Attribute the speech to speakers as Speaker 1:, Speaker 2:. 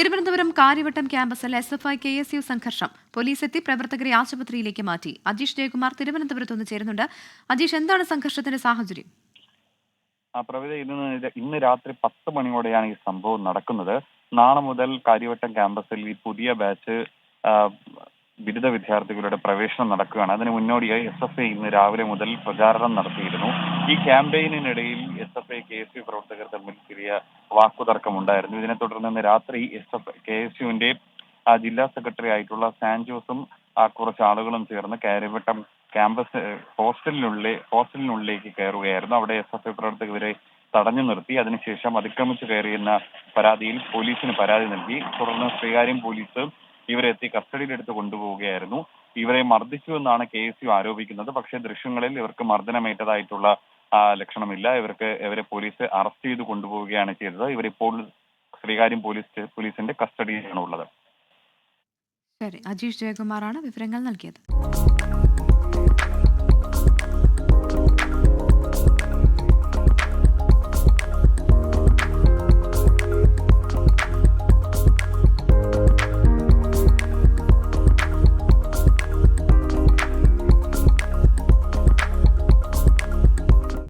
Speaker 1: തിരുവനന്തപുരം കാര്യവട്ടം ക്യാമ്പസിൽ S F I K S U സംഘർഷം. Police എത്തി പ്രവർത്തകരെ ആശുപത്രിയിലേക്ക് മാറ്റി. അജീഷ് ജയകുമാർ തിരുവനന്തപുരത്ത് നിന്ന് ചേരുന്നുണ്ട്. അജീഷ് എന്താണ് സംഘർഷത്തിന്റെ സാഹചര്യം?
Speaker 2: ആ പ്രവിധ ഇന്ന് ഇന്ന് രാത്രി പത്ത് മണിയോടെയാണ് ഈ സംഭവം നടക്കുന്നത്. നാളെ മുതൽ കാര്യവട്ടം ക്യാമ്പസിൽ ഈ പുതിയ ബാച്ച് ബിരുദ വിദ്യാർത്ഥികളുടെ പ്രവേശനം നടക്കുകയാണ്. അതിന് മുന്നോടിയായി എസ് എഫ് ഐ ഇന്ന് രാവിലെ മുതൽ പ്രചാരണം നടത്തിയിരുന്നു. ഈ ക്യാമ്പയിനിനിടയിൽ S F I K S U പ്രവർത്തകർ തമ്മിൽ ചെറിയ വാക്കുതർക്കമുണ്ടായിരുന്നു ഇതിനെ തുടർന്ന് ഇന്ന് രാത്രി എസ് എഫ് കെ എസ് യുവിന്റെ ജില്ലാ സെക്രട്ടറി ആയിട്ടുള്ള സാൻജോസും കുറച്ച് ആളുകളും ചേർന്ന് കാര്യവട്ടം ക്യാമ്പസ് ഹോസ്റ്റലിനുള്ളിൽ ഹോസ്റ്റലിനുള്ളിലേക്ക് കയറുകയായിരുന്നു. അവിടെ എസ് എഫ് ഐ പ്രവർത്തകരെ തടഞ്ഞു നിർത്തി. അതിനുശേഷം അതിക്രമിച്ചു കയറിയെന്ന പരാതിയിൽ പോലീസിന് പരാതി നൽകി. തുടർന്ന് ശ്രീകാര്യം പോലീസ് ഇവരെ എത്തി കസ്റ്റഡിയിലെടുത്ത് കൊണ്ടുപോവുകയായിരുന്നു. ഇവരെ മർദ്ദിച്ചു എന്നാണ് കെ എസ് യു ആരോപിക്കുന്നത്. പക്ഷേ ദൃശ്യങ്ങളിൽ ഇവർക്ക് മർദ്ദനമേറ്റതായിട്ടുള്ള ലക്ഷണമില്ല. ഇവർക്ക് ഇവരെ പോലീസ് അറസ്റ്റ് ചെയ്ത് കൊണ്ടുപോവുകയാണ് ചെയ്തത്. ഇവരിപ്പോൾ ശ്രീകാര്യം പോലീസ് പോലീസിന്റെ കസ്റ്റഡിയിലാണ് ഉള്ളത്.
Speaker 1: ശരി. അജീഷ് ജയകുമാറാണ് വിവരങ്ങൾ നൽകിയത്.